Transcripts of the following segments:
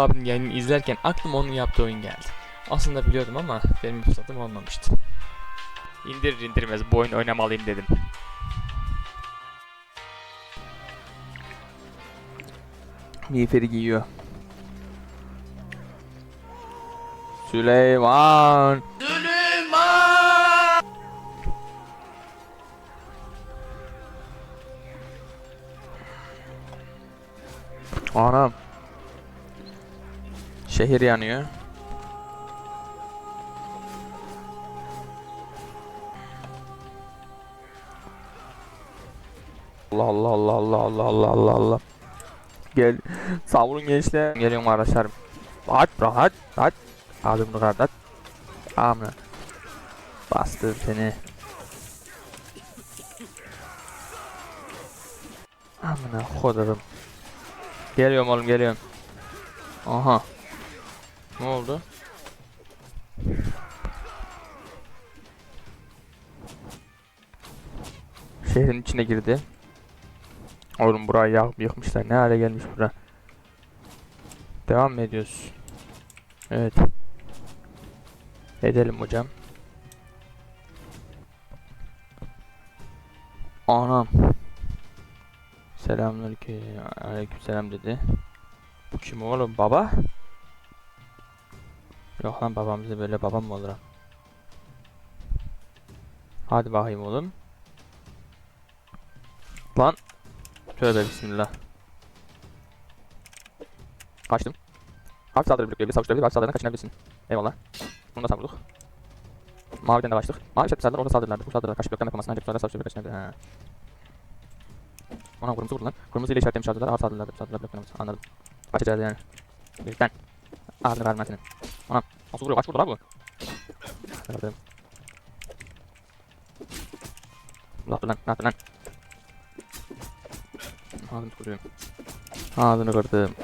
abinin yayını izlerken aklıma onun yaptığı oyun geldi. Aslında biliyordum ama benim fırsatım olmamıştı. İndirir indirmez bu oyun oynamalıyım dedim. Miğferi giyiyor. Süleyman. Anam. Şehir yanıyor. Allah Allah Allah Allah Allah Allah Allah Allah. Gel. Savurun gençler. Geliyorum arkadaşlarım. Hadi bırak hadi. Hadi. Adımını kardat. Amına. Bastır seni. Amına kodarım. Geliyorum oğlum geliyorum. Aha. Ne oldu? Şehrin içine girdi. Oğlum burayı yak yıkmışlar. Ne hale gelmiş bura. Devam mı ediyoruz? Evet. Edelim hocam. Anam. Selamünaleyküm. Aleykümselam dedi. Bu kim oğlum? Baba? Yok lan babam bize böyle babam mı olur? ha? Hadi bakayım oğlum. Lan. Tövbe bismillah. Kaçtım. Hafif saldırı bloklayabilir, savuşturabilir, hafif saldırıdan kaçınabilirsin. Eyvallah. Bunu da sen vurduk. Maviden de başladık. Mavi şartlı saldırı orada saldırılardı. Bu saldırılar karşı bloklama yapamazsın ancak sonra savuşturabilir, kaçınabilir. Ha. Ona kırmızı vurdu lan. Kırmızı ile işaretlemiş saldırılar, ağır saldırılardı. Saldırılar bloklanamaz. Anladım. Kaçacağız yani. Birlikten. Ağzını vermez senin. Anam. Nasıl vuruyor? Kaç vurdu lan bu? Anladım. Ne yaptı lan? Ne yaptı lan? Ağzını kırıyorum. Ağzını kırdım.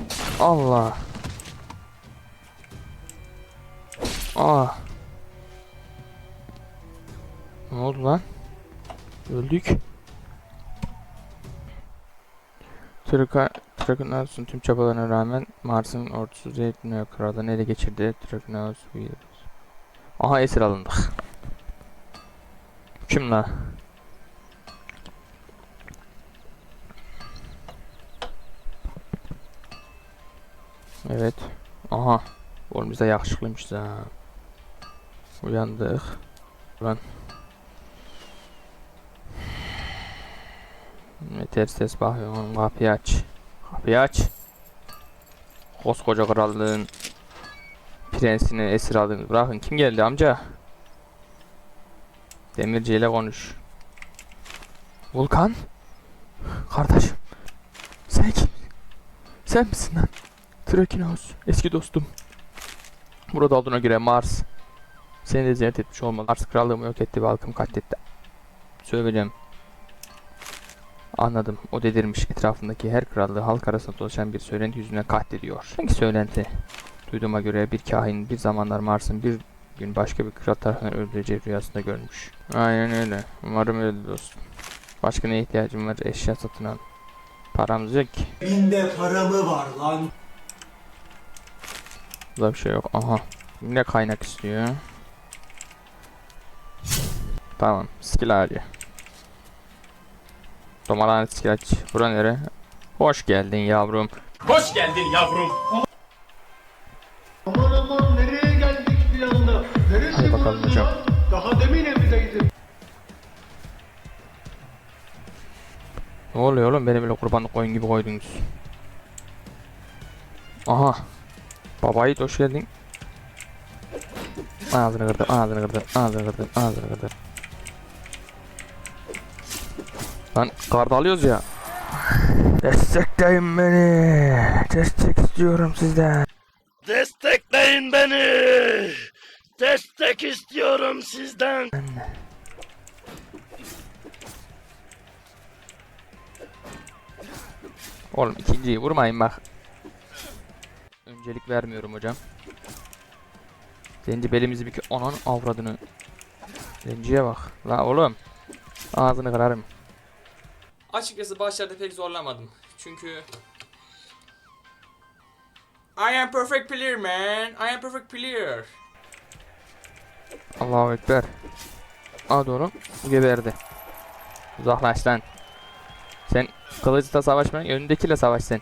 Allah. Ah. Ne oldu lan? Öldük. Tırka, Trakenaus'un tüm çabalarına rağmen Mars'ın ordusu Zeytinliğe kralını ele geçirdi. Trakenaus virüs. Aha esir alındık. Kim la? Evet. Aha. Oğlum biz de yakışıklıymışız ha. Uyandık. Ne ters ters bakıyorum kapıyı aç. Kapıyı aç. Koskoca krallığın prensini esir aldınız. Bırakın kim geldi amca? Demirci ile konuş. Vulkan? Kardeşim. Sen kim? Sen misin lan? Trakinos. Eski dostum. Burada olduğuna göre Mars. Seni de ziyaret etmiş olmalı. Mars krallığımı yok etti ve halkımı katletti. Söyleyeceğim. Anladım. O delirmiş. Etrafındaki her krallığı halk arasında dolaşan bir söylenti yüzünden katlediyor. Hangi söylenti? Duyduğuma göre bir kahin bir zamanlar Mars'ın bir gün başka bir kral tarafından öldüreceği rüyasında görmüş. Aynen öyle. Umarım öyle dostum. Başka ne ihtiyacım var? Eşya satın al. Paramız yok ki. Binde para mı var lan? Burada bir şey yok. Aha. Ne kaynak istiyor? Tamam. Skill ağacı. Domalane skill aç. Bura nere? Hoş geldin yavrum. Hoş geldin yavrum. Aman aman nereye geldik bir anda? Neresi Hadi bakalım hocam. Daha demin evdeydim. Ne oluyor oğlum? Beni böyle kurbanlık koyun gibi koydunuz. Aha. Babayı hoş geldin. Ağzını kırdım, ağzını kırdım, ağzını kırdım, ağzını kırdım. Lan kart alıyoruz ya. Destekleyin beni. Destek istiyorum sizden. Destekleyin beni. Destek istiyorum sizden. Oğlum ikinciyi vurmayın bak. Öncelik vermiyorum hocam. Zenci belimizi bir kö... Ananın avradını. Zenciye bak. La oğlum. Ağzını kırarım. Açıkçası başlarda pek zorlamadım. Çünkü I am perfect player man. I am perfect player. Allahu Ekber. Aa doğru. Bu geberdi. Uzaklaş lan. Sen kılıçla savaşma. Önündekiyle savaş sen.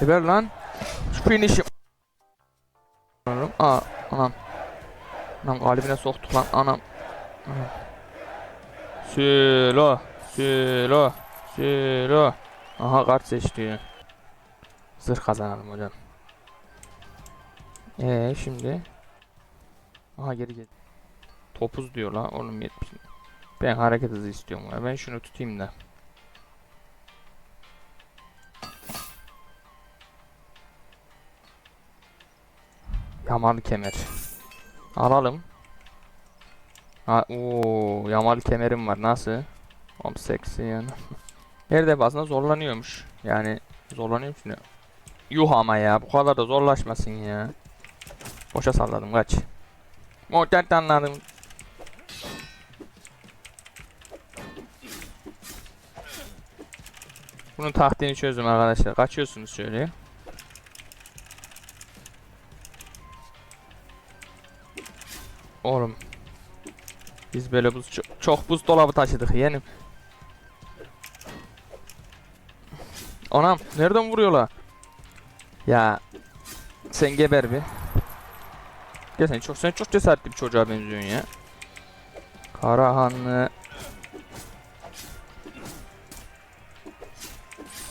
Geber lan. Şu finish'i. Aa anam. Anam kalbine soktuk lan anam. Anam. Sülo. Sülo. Sülo. Aha kart seç diyor. Zırh kazanalım hocam. Ee şimdi Aha geri gel. Topuz diyor la oğlum 70. Ben hareket hızı istiyorum. Ben şunu tutayım da. Yamalı kemer. Alalım. Ha, oo, yamalı kemerim var. Nasıl? Obseksi yani. Her defasında zorlanıyormuş. Yani zorlanıyormuş ne? Yuh ama ya. Bu kadar da zorlaşmasın ya. Boşa salladım kaç. Muhtemelen anladım. Bunun taktiğini çözdüm arkadaşlar. Kaçıyorsunuz şöyle. Oğlum. Biz böyle buz çok, çok buz dolabı taşıdık yeğenim. Anam nereden vuruyorlar? Ya sen geber bir. Gel sen çok sen çok cesaretli bir çocuğa benziyorsun ya. Karahanlı.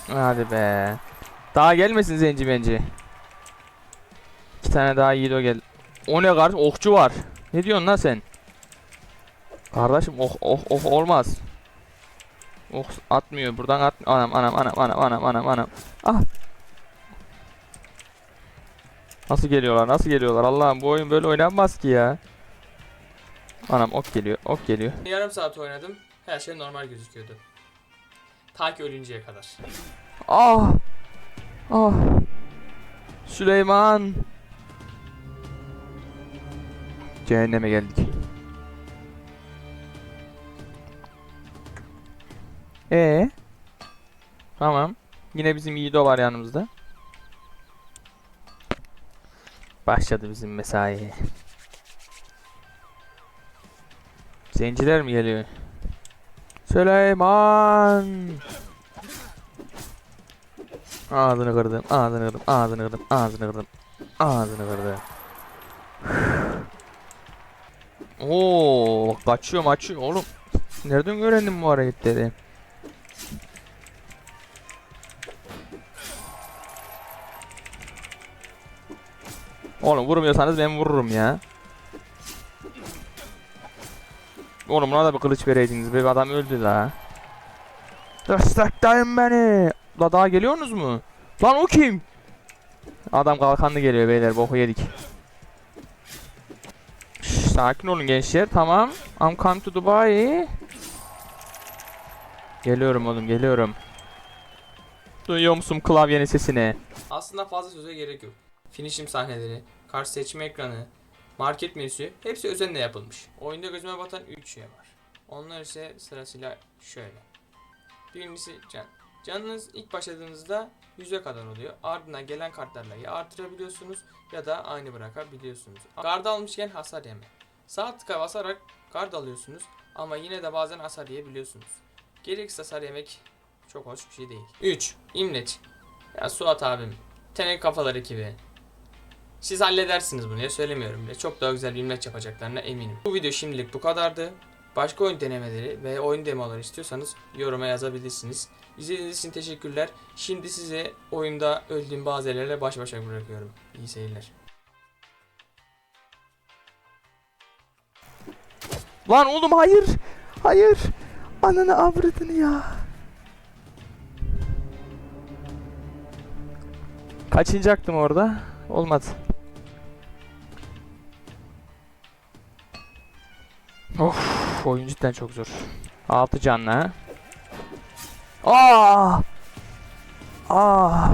Hadi be. Daha gelmesin zenci bence. İki tane daha yiğit o gel. O ne kardeş? Okçu var. Ne diyorsun lan sen? Kardeşim oh oh oh olmaz. Oh atmıyor buradan at. Anam anam anam anam anam anam anam. Ah Nasıl geliyorlar? Nasıl geliyorlar? Allah'ım bu oyun böyle oynanmaz ki ya. Anam ok geliyor. Ok geliyor. Yarım saat oynadım. Her şey normal gözüküyordu. Ta ki ölünceye kadar. Ah! Ah! Süleyman! Cehenneme geldik. Ee? Tamam. Yine bizim Yiğido var yanımızda. Başladı bizim mesai. Zenciler mi geliyor? Süleyman! Ağzını kırdım, ağzını kırdım, ağzını kırdım, ağzını kırdım, ağzını kırdım. Oo, kaçıyor maçıyor oğlum. Nereden öğrendin bu hareketleri? Oğlum vurmuyorsanız ben vururum ya. Oğlum buna da bir kılıç vereydiniz. Bir adam öldü la. Destekleyin beni. La daha geliyorsunuz mu? Lan o kim? Adam kalkanlı geliyor beyler boku yedik. Şş, sakin olun gençler tamam. I'm come to Dubai. Geliyorum oğlum geliyorum. Duyuyor musun klavyenin sesini? Aslında fazla söze gerek yok. Finishim sahneleri, kart seçme ekranı, market menüsü hepsi özenle yapılmış. Oyunda gözüme batan 3 şey var. Onlar ise sırasıyla şöyle. Birincisi can. Canınız ilk başladığınızda 100'e kadar oluyor. Ardından gelen kartlarla ya artırabiliyorsunuz ya da aynı bırakabiliyorsunuz. Gard almışken hasar yeme. Sağ tıka basarak gard alıyorsunuz ama yine de bazen hasar yiyebiliyorsunuz. Gereksiz hasar yemek çok hoş bir şey değil. 3. İmleç. Ya Suat abim. Tenek kafalar ekibi. Siz halledersiniz bunu ya söylemiyorum bile. Çok daha güzel bir imleç yapacaklarına eminim. Bu video şimdilik bu kadardı. Başka oyun denemeleri ve oyun demoları istiyorsanız yoruma yazabilirsiniz. İzlediğiniz için teşekkürler. Şimdi size oyunda öldüğüm bazı yerlerle baş başa bırakıyorum. İyi seyirler. Lan oğlum hayır. Hayır. Ananı avradını ya. Kaçıncı orada? Olmadı. Of, oyun cidden çok zor. 6 canlı ha. Aa! Aa!